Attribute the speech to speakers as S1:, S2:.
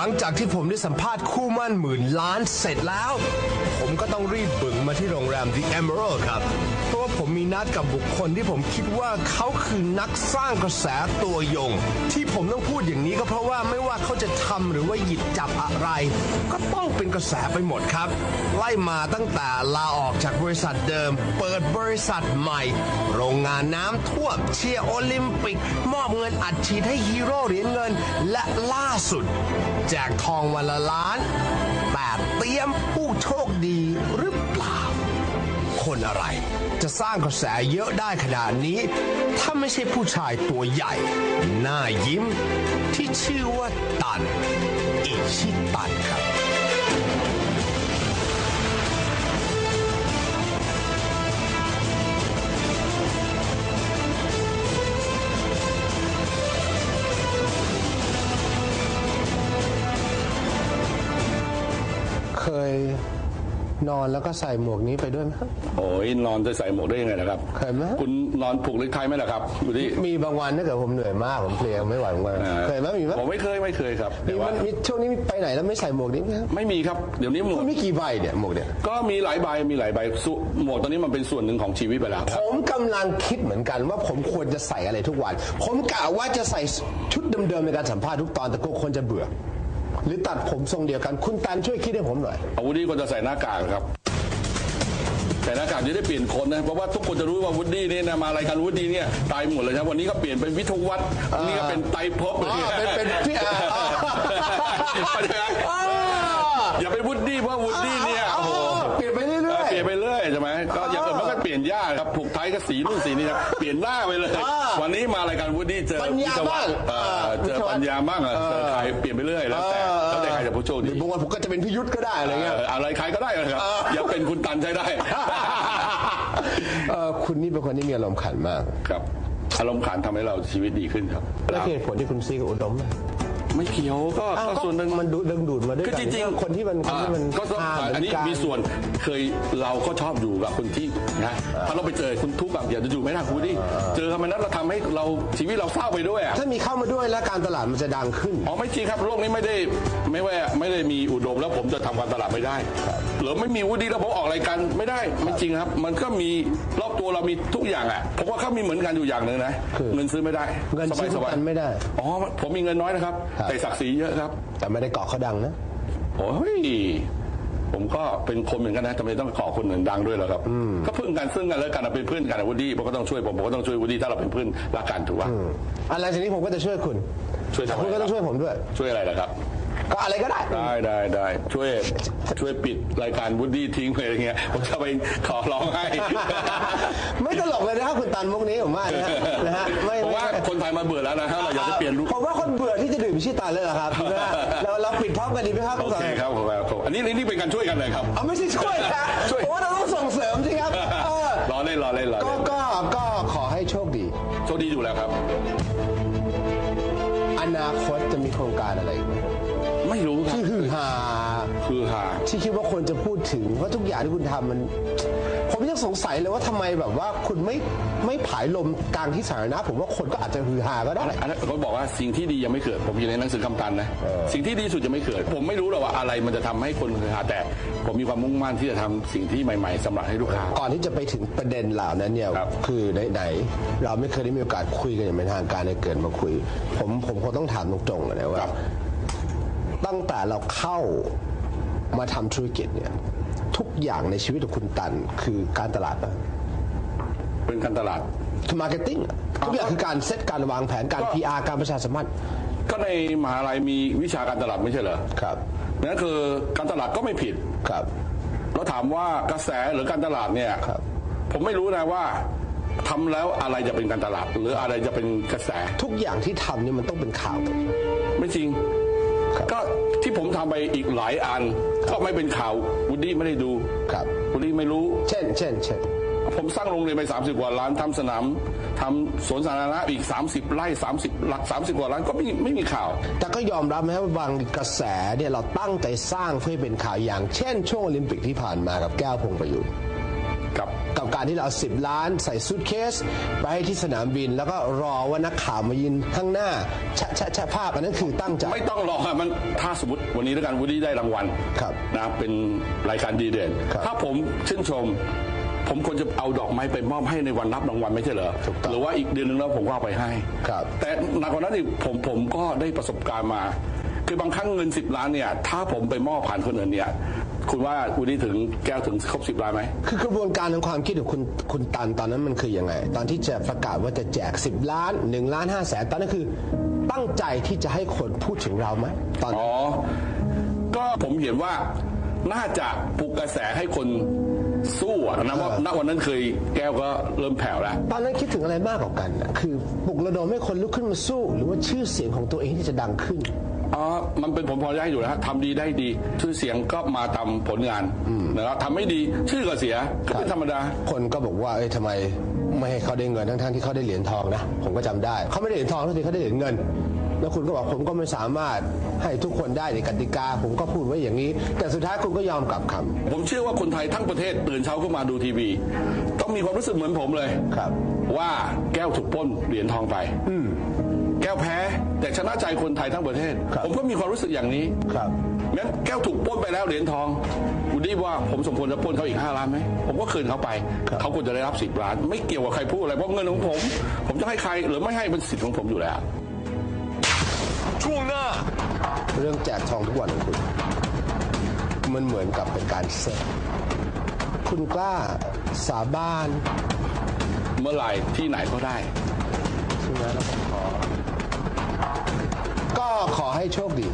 S1: ลังจากที่ผมได้สัมภาษณ์คู่มั่นหมื่นล้านเสร็จแล้ว ผมก็ต้องรีบบึงมาที่โรงแรม The Emerald ครับ เพราะว่าผมมีนัดกับบุคคลที่ผมคิดว่าเขาคือนักสร้างกระแสตัวยง ที่ผมต้องพูดอย่างนี้ก็เพราะว่าไม่ว่าเขาจะทำหรือว่าหยิบจับอะไร ก็ต้องเป็นกระแสไปหมดครับ ไล่มาตั้งแต่ลาออกจากบริษัทเดิม เปิดบริษัทใหม่ โรงงานน้ำท่วมเชียร์โอลิมปิก มอบเงินอัดฉีดให้ฮีโร่เหรียญเงินและล่าสุด แจกทองวันละล้านแต่เตรียมผู้โชคดีหรือเปล่า คนอะไรจะสร้างกระแสเยอะได้ขนาดนี้ ถ้าไม่ใช่ผู้ชายตัวใหญ่ หน้ายิ้ม ที่ชื่อว่าตัน อิชิตันครับ นอนแล้วก็ใส่หมวกนี้ไปด้วยไหมครับ
S2: โอ้ยนอนจะใส่หมวกได้ยังไงนะครับ
S1: เคยไหม
S2: คุณนอนผูกเล็กไทไหมล่ะครับอยู่ที่
S1: มีบางวันถ้าเกิดผมเหนื่อยมากผมเพลียไม่ไหวผมก็
S2: อ่า
S1: เคยไหมมีไหม
S2: ผมไม่เคยไม่เคยครับ
S1: มี
S2: แต่ว่า
S1: มันมีช่วงนี้ไปไหนแล้วไม่ใส่หมวกนี้ไหมครับ
S2: ไม่มีครับเดี๋ยวนี้หมว
S1: คุ
S2: ก
S1: ณมีกี่ใบเนี่ยหมวกเนี่ย
S2: ก็มีหลายใบมีหลายใบสุหมวกตอนนี้มันเป็นส่วนหนึ่งของชีวิตไปแล้ว
S1: ผมกำลังคิดเหมือนกันว่าผมควรจะใส่อะไรทุกวัน ผมกะว่าจะใส่ชุดเดิมๆในการสัมภาษณ์ทุกตอนแต่ก็คนจะเบื่อ หรือตัดผมทรงเดียวกัน คุณตันช่วยคิดให้ผมหน่อย
S2: อาวุธดี้ก็จะใส่หน้ากากครับ ใส่หน้ากากจะได้เปลี่ยนคนนะ เพราะว่าทุกคนจะรู้ว่าวุฒิเนี่ยนะมารายการวุฒิเนี่ยตายหมดเลยครับวันนี้ก็เปลี่ยนเป็นวิทยวัฒน์วันนี้ก็เป็นไตรภพ
S1: อ๋อเป็นเป็นพี่อ่าอ๋อ
S2: เข้าใจไหม
S1: อ๋อ
S2: อย่าไปวุฒิเพราะวุฒิเนี่ยโอ้โห
S1: เปลี่ยนไปเรื่อยๆ
S2: เออเปลี่ยนไปเรื่อยใช่ไหมก็อย่าเกิดมันก็เปลี่ยนยากครับผูกไทยก็สีนู่นสีนี่ครับเปลี่ยนหน้าไปเลย
S1: อ่า
S2: วันนี้มารายการวุฒิเจอ
S1: ปัญญา
S2: วิศวะ
S1: บ้าง
S2: เออเจอ
S1: วิศวะ
S2: ปัญญาบ้างอะเจอใครเปลี่ยนไปเรื่อยแล้วแต่แล้วแต่ใครจะผู้โชค
S1: ห
S2: ดี
S1: รือบางวันผมก็จะเป็นพี่ยุทธก็ได้อะไรเงี้ย
S2: เอออะไรใครก็ได้นะครับอย่าเป็นคุณตันใช้ได้
S1: เออคุณนี่เป็นคนที่มีอารมณ์ขันมาก
S2: ครับอารมณ์ขันทำให้เราชีวิตดีขึ้นครับ
S1: แล้วเหตุผลที่คุณซีกับอุดมอะ
S2: ไม่เกี่ยวก็
S1: อ้าว
S2: ก็ส่วนหนึ่ง
S1: มันดูดึงดูดมาด้วย
S2: ก็
S1: กัน
S2: จริงๆ
S1: คนที่มันคนที่มัน
S2: อ่าก็ต้อง
S1: พาเห
S2: อันนี้
S1: กั
S2: มีส่วนเคยเราก็ชอบอยู่กับคนที่นะถ้าเราไปเจอคุณทุกข์แบบอย่าจะอยู่ไม่ได้คุณดิเจอคำนั้นเราทำให้เราชีวิตเราเศร้าไปด้วยอะ
S1: ถ้ามีเข้ามาด้วยแล้วการตลาดมันจะดังขึ้น
S2: อ๋อไม่จริงครับโลกนี้ไม่ได้ไม่ว่าไม่ได้มีอุดมแล้วผมจะทำการตลาดไม่ได้หรือไม่มีวุฒิแล้วผมออกรายการไม่ได้ไม่จริงครับ มันก็มีรอบตัวเรามีทุกอย่างอะผมว่าเขามีเหมือนกันอยู่อย่างหนึ่งนะ
S1: คือ
S2: เงินซื้อไม่ได้
S1: เงินซื้อ
S2: สบายๆ
S1: กันไม่ได้
S2: อ๋อผมมีเงินน้อยนะครับ
S1: ครับ
S2: แต่ศักดิ์ศรีเยอะครับ
S1: แต่ไม่ได้เกาะเขาดังนะ
S2: โอ้ยผมก็เป็นคนเหมือนกันนะทำไมต้องขอคนหนึ่งดังด้วยเหรอครับก็เพื่อนกันซึ่งกันแล้วกันอะเป็นเพื่อนกันอะวูดดี้ผมก็ต้องช่วยผมผมก็ต้องช่วยวูดดี้ถ้าเราเป็นเพื่อนรักกันถูกป่ะ
S1: อะไรทีนี้ผมก็จะช่วยคุณ
S2: ช่วยทำไม
S1: คุณก็ต้องช่วยผมด้วย
S2: ช่วยอะไรล่ะครับ
S1: ก็อะไรก็ได้
S2: ได้ได้ได้ช่วยช่วยปิดรายการวูดดี้ทิ้งไปอะไรเงี้ยผมจะไปขอร้องให้
S1: ไม่ตลกเลยนะครับคุณตันมุกนี้ผมว่านะฮะนะฮะไม่
S2: ผม ว่า
S1: ไม่
S2: คนไทยมาเบื่อแล้วนะฮะเราอยากจะเปลี่ยนรูป
S1: ผมว่าคนเบื่อที่จะดื่มชิตันเลยเหรอครับนะฮะเราเราปิดพร้อมกันดีไหมครับ
S2: โอเคครับผมครับอันนี้นี่เป็นการช่วยกันเลยครับ
S1: เอาไม่ใช่ช่วยนะ
S2: ช่วย
S1: ผมว่าเราต้องส่งเสริมสิครับเออ
S2: รอเล่นรอเล่นรอ
S1: ก็
S2: เล่น
S1: ก็ก็ขอให้โชคดี
S2: โชคดีอยู่แล้วครับ
S1: อนาคตจะมีโครงการอะไรอีกไหม
S2: ไม่รู้ครับ
S1: ที่ฮือฮา
S2: คือหา
S1: ที่คิดว่าคนจะพูดถึงเพราะทุกอย่างที่คุณทำมัน ผมยังสงสัยเลยว่าทำไมแบบว่าคุณไม่ไม่ผายลมกลางที่สาธารณะผมว่าคนก็อาจจะฮือฮาก็ได้
S2: อันนั้นเขาบอกว่าสิ่งที่ดียังไม่เกิด ผมอยู่ในหนังสือคำตันนะ สิ่งที่ดีสุดยังไม่เกิด ผมไม่รู้หรอกว่าอะไรมันจะทำให้คนฮือฮาแต่ ผมมีความมุ่งมั่นที่จะทำสิ่งที่ใหม่ๆสำหรับให้ลูกค้า
S1: ก่อนที่จะไปถึงประเด็นเหล่านั้นเนี่ย
S2: ครับ
S1: คือไหนๆเราไม่เคยได้มีโอกาสคุยกันอย่างเป็นทางการในเกิดมาคุย ผมผมคงต้องถามตรงๆเลยนะว่าตั้งแต่เราเข้า มาทำธุรกิจเนี่ยทุกอย่างในชีวิตของคุณตันคือการตลาดปะ
S2: เป็นการตลาด
S1: คือมาร์เก็ตติ้งทุกอย่างคือการเซตการวางแผนการ
S2: ก็
S1: PR การประชาสัมพันธ์
S2: ก็ในมหาลัยมีวิชาการตลาดไม่ใช่เหรอ
S1: ครับ
S2: นั่นคือการตลาดก็ไม่ผิด
S1: ครับ
S2: แล้วถามว่ากระแสหรือการตลาดเนี่ย
S1: ครับ
S2: ผมไม่รู้นะว่าทำแล้วอะไรจะเป็นการตลาด หรืออะไรจะเป็นกระแส
S1: ทุกอย่างที่ทำเนี่ยมันต้องเป็นข่าวหมด
S2: ไม่จริง
S1: ครับ
S2: ก็ ที่ผมทำไปอีกหลายอัน ก็ไม่เป็นข่าววูดดี้ไม่ได้ดู
S1: ครับ
S2: วูดดี้ไม่รู้
S1: เช่น เช่น เช่น
S2: ผมสร้างโรงเรียนไป 30 กว่าล้านทำสนามทำสวนสาธารณะอีก 30 ไร่ 30หลัก30 กว่าล้านก็ไม่ไม่มีข่าว
S1: แต่ก็ยอมรับนะว่าบางกระแสเนี่ยเราตั้งใจสร้างเพื่อให้เป็นข่าวอย่าง เช่น ช่วงโอลิมปิกที่ผ่านมากับแก้วพงประยุทธ์
S2: กับ
S1: กับการที่เราเอา10 ล้านใส่ซูทเคส ไปให้ที่สนามบิน แล้วก็รอว่านักข่าวมายืนข้างหน้าแชะแชะแชะภาพอันนั้นคือตั้งใจ
S2: ไม่ต้องรออะมันถ้าสมมติวันนี้แล้วกันวูดดี้ได้รางวัล
S1: ครับ
S2: นะเป็นรายการดีเด่น
S1: ครับ
S2: ถ้าผมชื่นชม ผมควรจะเอาดอกไม้ไปมอบให้ในวันรับรางวัลไม่ใช่เหรอ
S1: ถูกต้อง
S2: หรือว่าอีกเดือนหนึงแล้วผมก็เอาไปให้
S1: ครับ
S2: แต่หนักกว่านั้นอีกผมผมก็ได้ประสบการณ์มา คือบางครั้งเงิน 10 ล้านเนี่ย ถ้าผมไปมอบผ่านคนอื่นเนี่ย คุณว่าวูดดี้ถึงแก้วถึงครบ10ล้านไหม
S1: คือกระบวนการทางความคิดของคุณคุณตันตอนนั้นมันคือยังไง ตอนที่จะประกาศว่าจะแจก 10 ล้าน1ล้าน5แสนตอนนั้นคือ ตั้งใจที่จะให้คนพูดถึงเราไหมตอน
S2: อ๋อ ก็ผมเห็นว่าน่าจะปลุกกระแสให้คนสู้อะนะว่าณวันนั้นเคยแก้วก็เริ่มแผ่วแล้ว
S1: ตอนนั้นคิดถึงอะไรมากกว่ากันน่ะคือปลุกระดมให้คนลุกขึ้นมาสู้ หรือว่าชื่อเสียงของตัวเองที่จะดังขึ้น
S2: อ๋อมันเป็นผลพอได้อยู่แล้วทำดีได้ดี ชื่อเสียงก็มาตามผลงานนะครับทำไม่ดีชื่อก็เสียก็เป็นธรรมดา
S1: คนก็บอกว่าเอ้ยทำไมไม่ให้เขาได้เงินทั้งๆที่เขาได้เหรียญทองนะผมก็จำได้เขาไม่ได้เหรียญทองทุกทีเขาได้เหรียญเงิน แล้วคุณก็บอกผมก็ไม่สามารถให้ทุกคนได้ในกติกา ผมก็พูดไว้อย่างนี้ แต่สุดท้ายคุณก็ยอมกลับคำ
S2: ผมเชื่อว่าคนไทยทั้งประเทศตื่นเช้าขึ้นมาดูทีวี ต้องมีความรู้สึกเหมือนผมเลย
S1: ครับ
S2: ว่าแก้วถูกปล้นเหรียญทองไปแก้วแพ้ แต่ชนะใจคนไทยทั้งประเทศ
S1: ครับ
S2: ผมก็มีความรู้สึกอย่างนี้
S1: ครับ
S2: งั้นแก้วถูกปล้นไปแล้วเหรียญทองวูดดี้ว่าผมสมควรจะปล้นเขาอีก 5 ล้านไหมผมก็คืนเขาไป
S1: ครับ
S2: เขาควรจะได้รับ 10 ล้าน ไม่เกี่ยวกับใครพูดอะไรเพราะเงินของผม ผมจะให้ใครหรือไม่ให้เป็นสิทธิ์ของผมอยู่แล้ว
S1: ช่วงหน้า เรื่องแจกทองทุกวันของคุณ มันเหมือนกับเป็นการเซ็ตคุณกล้าสาบาน
S2: เมื่อไหร่ที่ไหนก็ได้
S1: ใช่ไหมแล้วผมขอ ก็ขอให้โชคดี